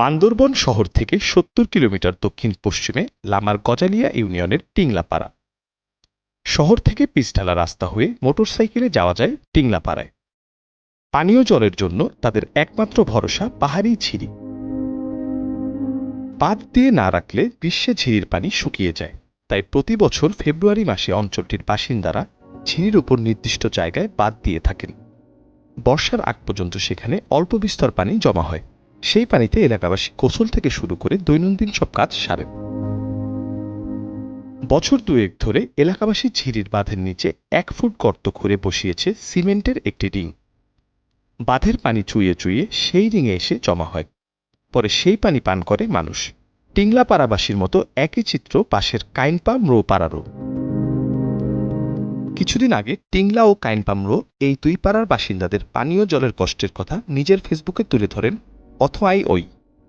বান্দরবন শহর থেকে সত্তর কিলোমিটার দক্ষিণ পশ্চিমে লামার গজালিয়া ইউনিয়নের টিংলাপাড়া। শহর থেকে পিচঢালা রাস্তা হয়ে মোটরসাইকেলে যাওয়া যায় টিংলাপাড়ায়। পানীয় জলের জন্য তাদের একমাত্র ভরসা পাহাড়ি ঝিরি। বাঁধ দিয়ে না রাখলে গ্রীষ্মে ঝিরির পানি শুকিয়ে যায়। তাই প্রতি বছর ফেব্রুয়ারি মাসে অঞ্চলটির বাসিন্দারা ঝিরির উপর নির্দিষ্ট জায়গায় বাদ দিয়ে থাকেন। বর্ষার আগ পর্যন্ত সেখানে অল্প বিস্তর পানি জমা হয়। সেই পানিতে এলাকাবাসী গোসল থেকে শুরু করে দৈনন্দিন সব কাজ সারেন বছর দুয়েক ধরে এলাকাবাসী ঝিরির বাঁধের নিচে এক ফুট গর্ত খুঁড়ে বসিয়েছে সিমেন্টের একটি রিং। বাঁধের পানি চুইয়ে চুইয়ে সেই রিংয়ে এসে জমা হয়। পরে সেই পানি পান করে মানুষ। টিংলা পাড়াবাসীর মতো একই চিত্র পাশের কাইনপাম রো পাড়ারও। কিছুদিন আগে টিংলা ও কাইনপামরো এই দুই পাড়ার বাসিন্দাদের পানীয় জলের কষ্টের কথা নিজের ফেসবুকে তুলে ধরেন অথয়াই ওই।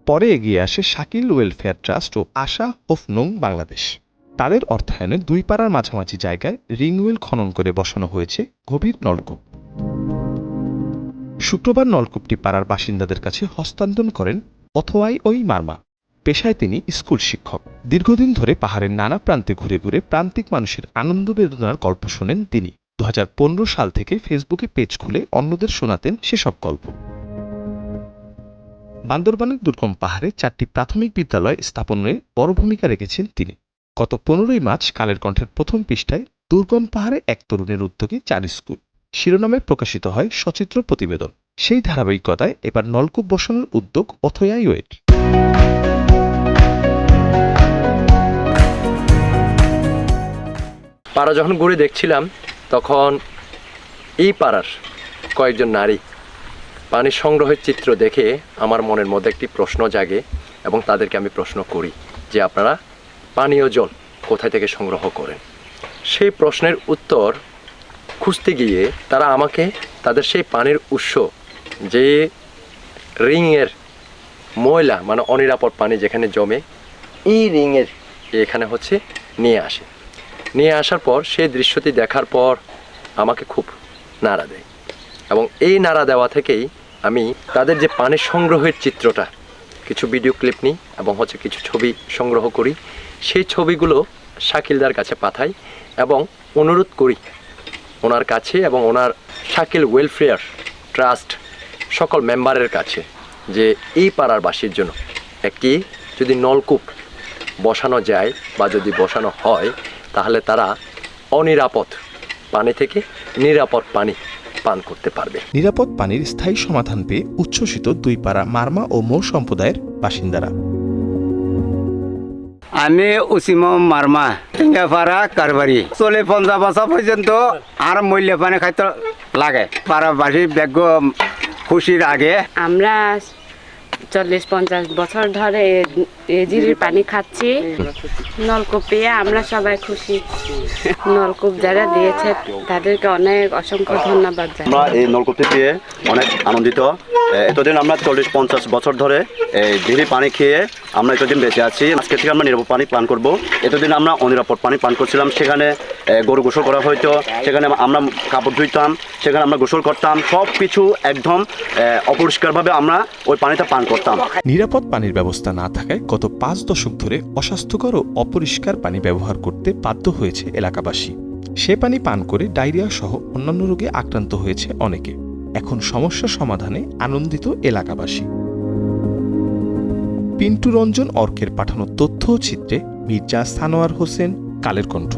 পরে এগিয়ে আসে শাকিল ওয়েলফেয়ার ট্রাস্ট ও আশা হোফ নং বাংলাদেশ। তাদের অর্থায়নে দুই পাড়ার মাঝামাঝি জায়গায় রিংওয়েল খনন করে বসানো হয়েছে গভীর নলকূপ। শুক্রবার নলকূপটি পাড়ার বাসিন্দাদের কাছে হস্তান্তর করেন অথওয়াই ওই মারমা। পেশায় তিনি স্কুল শিক্ষক। দীর্ঘদিন ধরে পাহাড়ের নানা প্রান্তে ঘুরে ঘুরে প্রান্তিক মানুষের আনন্দ বেদনার গল্প শোনেন তিনি। দু হাজার পনেরো সাল থেকে ফেসবুকে পেজ খুলে অন্যদের শোনাতেন সেসব গল্প। বান্দরবানের দুর্গম পাহাড়ে চারটি প্রাথমিক বিদ্যালয় স্থাপনে বড় ভূমিকা রেখেছেন তিনি। গত পনেরোই মার্চ কালের কণ্ঠের প্রথম পৃষ্ঠায় দুর্গম পাহাড়ে এক তরুণের উদ্যোগে চার স্কুল শিরোনামে প্রকাশিত হয় সচিত্র প্রতিবেদন। সেই ধারাবাহিকতায় এবার নলকূপ বসানোর উদ্যোগ অথয়াই ওয়েট। পাড়া যখন ঘুরে দেখছিলাম, তখন এই পাড়ার কয়েকজন নারী পানি সংগ্রহের চিত্র দেখে আমার মনের মধ্যে একটি প্রশ্ন জাগে এবং তাদেরকে আমি প্রশ্ন করি যে আপনারা পানীয় জল কোথায় থেকে সংগ্রহ করেন? সেই প্রশ্নের উত্তর খুঁজতে গিয়ে তারা আমাকে তাদের সেই পানির উৎস, যে রিংয়ের ময়লা মানে অনিরাপদ পানি যেখানে জমে এই রিংয়ের এখানে হচ্ছে নিয়ে আসে। নিয়ে আসার পর সেই দৃশ্যটি দেখার পর আমাকে খুব নাড়া দেয়। এবং এই নাড়া দেওয়া থেকেই আমি তাদের যে পানি সংগ্রহের চিত্রটা, কিছু ভিডিও ক্লিপ নিই এবং হচ্ছে কিছু ছবি সংগ্রহ করি, সেই ছবিগুলো শাকিলদার কাছে পাঠাই এবং অনুরোধ করি ওনার কাছে এবং ওনার শাকিল ওয়েলফেয়ার ট্রাস্ট সকল মেম্বারের কাছে যে এই পাড়ার বাসীর জন্য একটি যদি নলকূপ বসানো যায় বা যদি বসানো হয়, তাহলে তারা অনিরাপদ পানি থেকে নিরাপদ পানি পান করতে পারবে। নিরাপদ পানির স্থায়ী সমাধান পেয়ে উচ্ছ্বসিত দুই পাড়া মারমা ও মৌ সম্প্রদায়ের বাসিন্দারা। আমি উসিম মারমা টিঙ্গাপাড়া কারবারি। চলে পঞ্চাশ বছর পর্যন্ত আর মূল্য পানি খাইতে লাগে। পাড়াবাসী ব্যাগ খুশির আগে। আমরা চল্লিশ পঞ্চাশ বছর ধরে ঝিরির পানি খাচ্ছি। নলকূপ পেয়ে আমরা সবাই খুশি। নলকূপ যারা দিয়েছে তাদেরকে অনেক অসংখ্য ধন্যবাদ আমরা এই নলকূপটি পেয়ে অনেক আনন্দিত। এতদিন আমরা চল্লিশ পঞ্চাশ বছর ধরে এই ঝিরি পানি খেয়ে আমরা এতদিন বেঁচে আছি। আজকে থেকে আমরা নিরাপদ পানি পান করব। এতদিন আমরা অনিরাপদ পানি পান করছিলাম। সেখানে গরু গোসল করা হইতো সেখানে আমরা কাপড় ধুইতাম। সেখানে আমরা গোসল করতাম। সব কিছু একদম অপরিষ্কারভাবে আমরা ওই পানিটা পান করতাম। নিরাপদ পানির ব্যবস্থা না থাকায় গত পাঁচ দশক ধরে অস্বাস্থ্যকর ও অপরিষ্কার পানি ব্যবহার করতে বাধ্য হয়েছে এলাকাবাসী। সে পানি পান করে ডায়রিয়া সহ অন্যান্য রোগে আক্রান্ত হয়েছে অনেকে। এখন সমস্যা সমাধানে আনন্দিত এলাকাবাসী। পিন্টু রঞ্জন অর্কের পাঠানো তথ্য চিত্রে মির্জা সানোয়ার হোসেন, কালের কণ্ঠ।